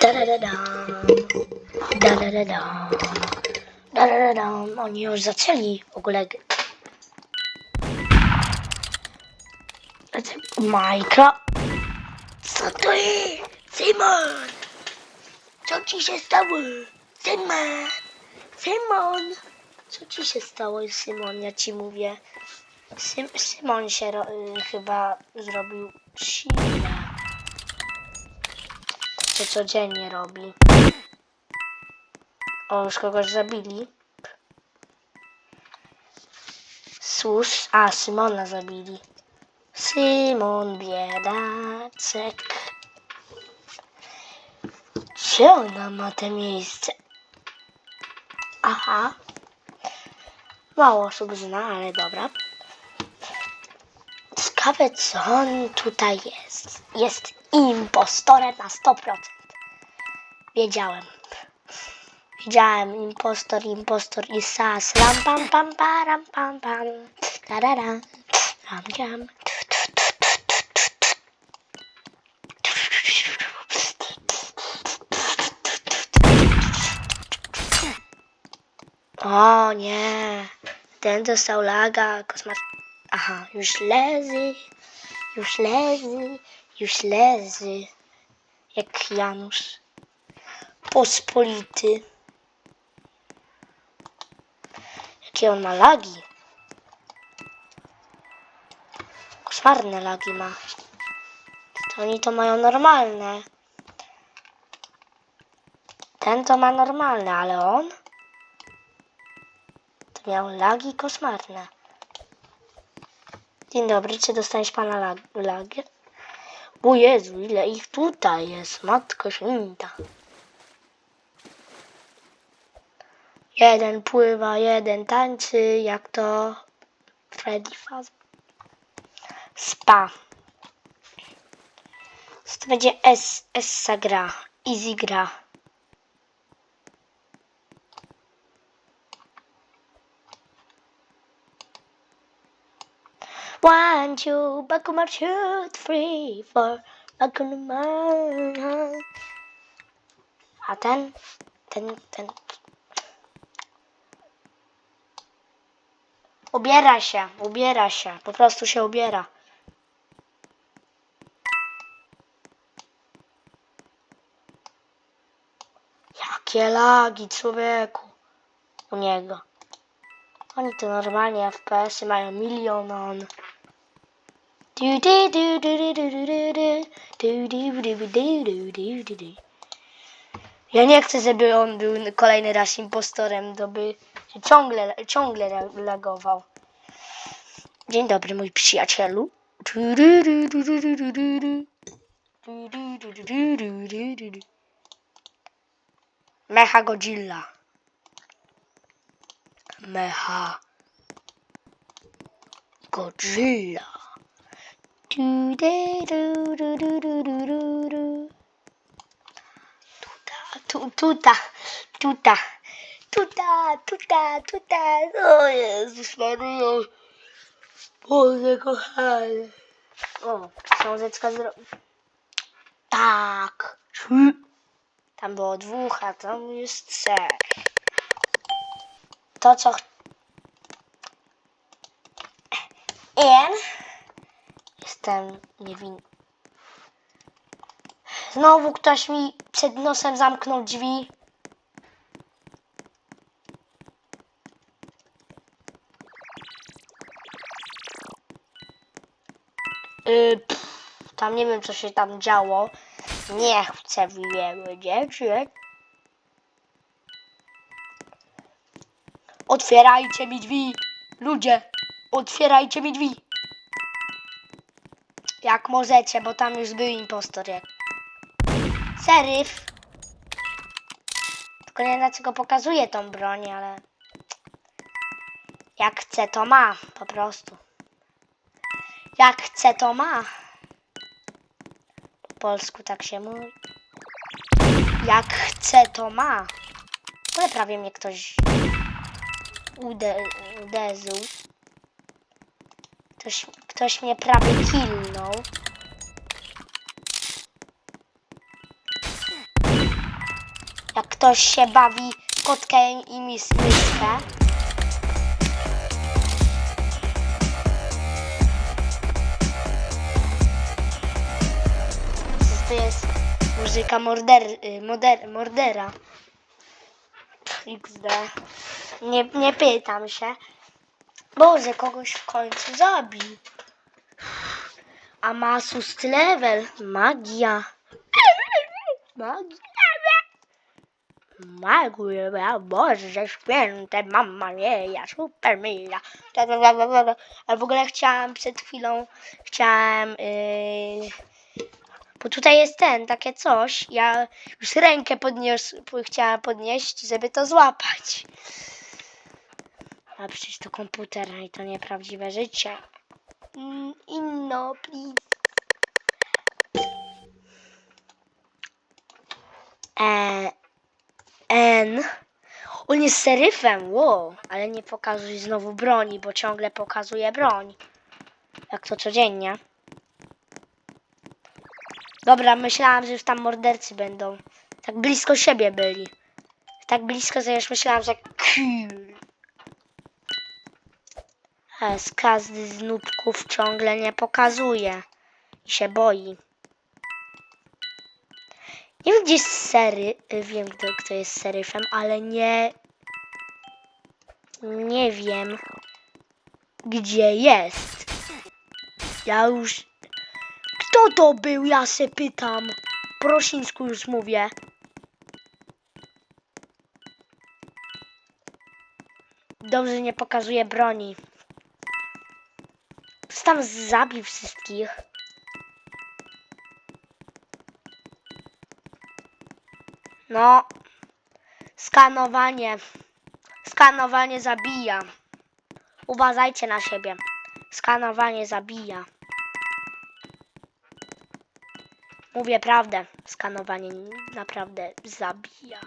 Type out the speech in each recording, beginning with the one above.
Da da da da. Da da da da. Da da da da. Oni już zaczęli w ogóle. Majka? Co to jest? Simon! Co ci się stało? Simon! Simon! Co ci się stało, Simon? Ja ci mówię. Simon się y, chyba zrobił. Co codziennie robi. O, już kogoś zabili. Sus, a Simona zabili. Simon biedaczek. Gdzie ona ma te miejsce? Aha. Mało osób zna, ale dobra. Ciekawe, co on tutaj jest. Jest impostorem na 100%. Wiedziałem. Wiedziałem, impostor, impostor i sas. Ram pam pam param pam pam. Tarara. Ram jam. O nie. Ten dostał laga. Kosmat. Aha, już leży. Już leży. Już leży. Jak Janusz. Pospolity. Jakie on ma lagi. Koszmarne lagi ma. To oni to mają normalne. Ten to ma normalne, ale on to miał lagi koszmarne. Dzień dobry, czy dostaniesz pana lag lagi? O Jezu, ile ich tutaj jest, matko święta. Jeden pływa, jeden tańczy, jak to Freddy Fazbear. Spa. To będzie S, Essa gra, Easy gra. One, two, back on my two, three, four, back on my A ten, ten, ten. Ubiera się, ubiera się, po prostu się ubiera. Jakie lagi, człowieku, u niego. Oni to normalnie FPS-y mają milion on. Ja nie chcę, żeby on był kolejny raz impostorem, to by się ciągle, ciągle lagował. Dzień dobry, mój przyjacielu. Mecha Godzilla. Mecha Godzilla. Du. Tuta, tu, tuta, tuta, tuta, tuta, tuta. O Jezus Maria. Boże kochany. O, książeczka zrobił. Tak. Tam było dwóch, a tam jest trzech. To co... Em. Jestem niewinny. Znowu ktoś mi przed nosem zamknął drzwi. Yy, pff, tam nie wiem, co się tam działo. Nie chcę wiedzieć. Otwierajcie mi drzwi! Ludzie! Otwierajcie mi drzwi! Jak możecie, bo tam już był impostor. Jak... Seryf! Tylko nie dlaczego pokazuje tą broń, ale... Jak chce, to ma. Po prostu. Jak chce, to ma. Po polsku tak się mówi. Jak chce, to ma. Ale prawie mnie ktoś ude uderzył. Ktoś, ktoś mnie prawie killnął. Jak ktoś się bawi kotkę i mis miskę. To jest muzyka morder, y, moder, mordera. XD. Nie, nie pytam się. Boże, kogoś w końcu zabił. A level. Magia. Magia. Magia, Boże święte, mamma mia, super mia. Ale w ogóle chciałam przed chwilą, chciałam, yy, bo tutaj jest ten, takie coś, ja już rękę podnios, chciałam podnieść, żeby to złapać. A przecież to komputer i to nieprawdziwe życie. Inno, please. E, N. On jest seryfem, wow, ale nie pokazuj znowu broni, bo ciągle pokazuje broń. Jak to codziennie. Dobra, myślałam, że już tam mordercy będą. Tak blisko siebie byli. Tak blisko, że już myślałam, że cool. Z każdy z nubków ciągle nie pokazuje. I się boi. Nie wiem, gdzie jest sery. y, Wiem, kto, kto jest seryfem, ale nie. Nie wiem, gdzie jest. Ja już. Kto to był? Ja se pytam. Po rosińsku już mówię. Dobrze, nie pokazuje broni. Tam zabił wszystkich. No. Skanowanie. Skanowanie zabija. Uważajcie na siebie. Skanowanie zabija. Mówię prawdę. Skanowanie naprawdę zabija.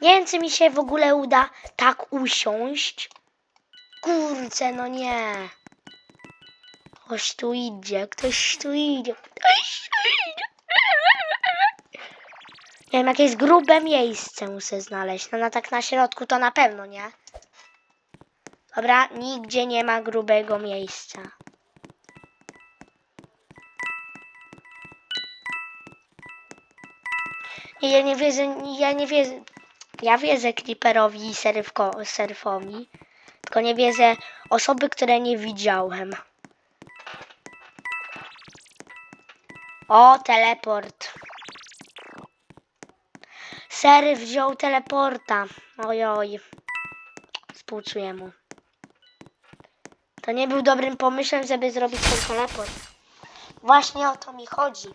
Nie wiem, czy mi się w ogóle uda tak usiąść. Kurczę, no nie. Ktoś tu idzie, ktoś tu idzie, ktoś tu idzie. Nie wiem, jakieś grube miejsce muszę znaleźć. No, no tak na środku to na pewno nie. Dobra, nigdzie nie ma grubego miejsca. Nie, ja nie wierzę, ja nie wierzę. Ja wierzę Creeperowi i serywko, serfowi. Tylko nie wierzę osoby, które nie widziałem. O, teleport. Sery wziął teleporta. Ojoj. Współczuję mu. To nie był dobrym pomysłem, żeby zrobić ten teleport. Właśnie o to mi chodzi.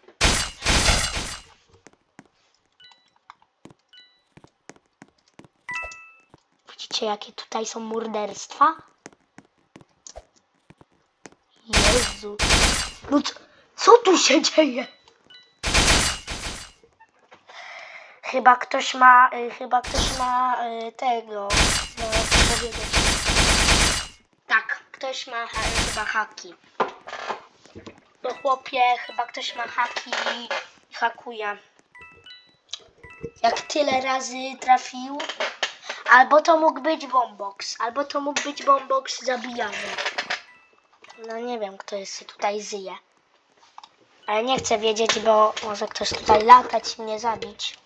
Widzicie, jakie tutaj są morderstwa? Jezu. No co, co tu się dzieje? Chyba ktoś ma, y, chyba ktoś ma y, tego, no powiedzieć. Tak, ktoś ma ha, chyba haki. No chłopie, chyba ktoś ma haki i hakuje. Jak tyle razy trafił, Albo to mógł być bombox, albo to mógł być bombox zabijany. No nie wiem, kto jest tutaj zyje. Ale nie chcę wiedzieć, bo może ktoś tutaj latać i mnie zabić.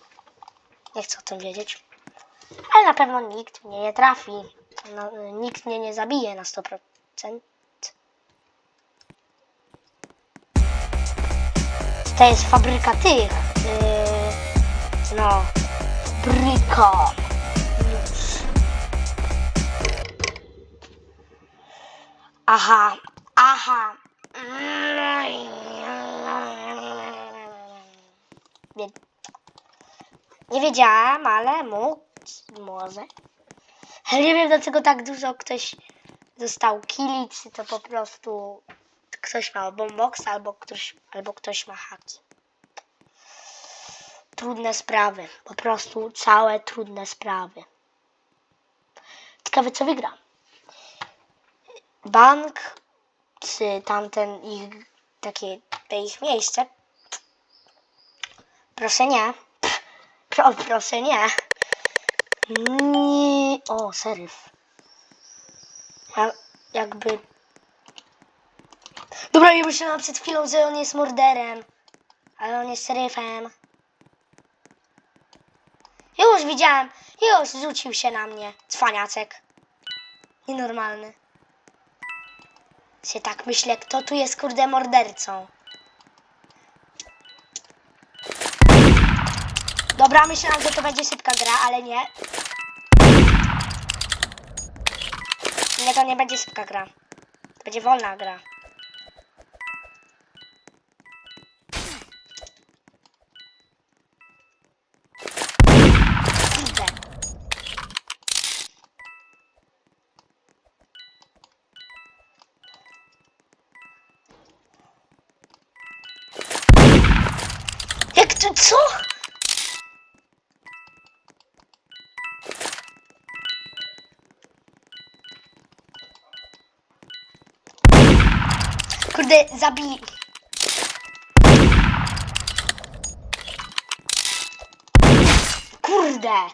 Nie chcę o tym wiedzieć. Ale na pewno nikt mnie nie trafi. No, nikt mnie nie zabije na 100%. To jest fabryka tych. Yy, no. Fabryka. Aha, aha. Nie, nie wiedziałam, ale mógł, może. Nie wiem, dlaczego tak dużo ktoś został killi, czy to po prostu ktoś ma bombox, albo ktoś, albo ktoś ma haki. Trudne sprawy, po prostu całe trudne sprawy. Ciekawe, co wygra. Bank, czy tamten ich, takie, te ich miejsce, Proszę nie. Pro, proszę nie. Nie. O, seryf. Ja, jakby... Dobra, ja myślałam przed chwilą, że on jest morderem. Ale on jest seryfem. Już widziałem. Już rzucił się na mnie. Cwaniacek. Nienormalny. Się tak myślę, kto tu jest kurde mordercą. Dobra, myślałam, że to będzie szybka gra, ale nie. Nie, to nie będzie szybka gra. To będzie wolna gra. Jak to, co? Kurde, zabij. Kurde.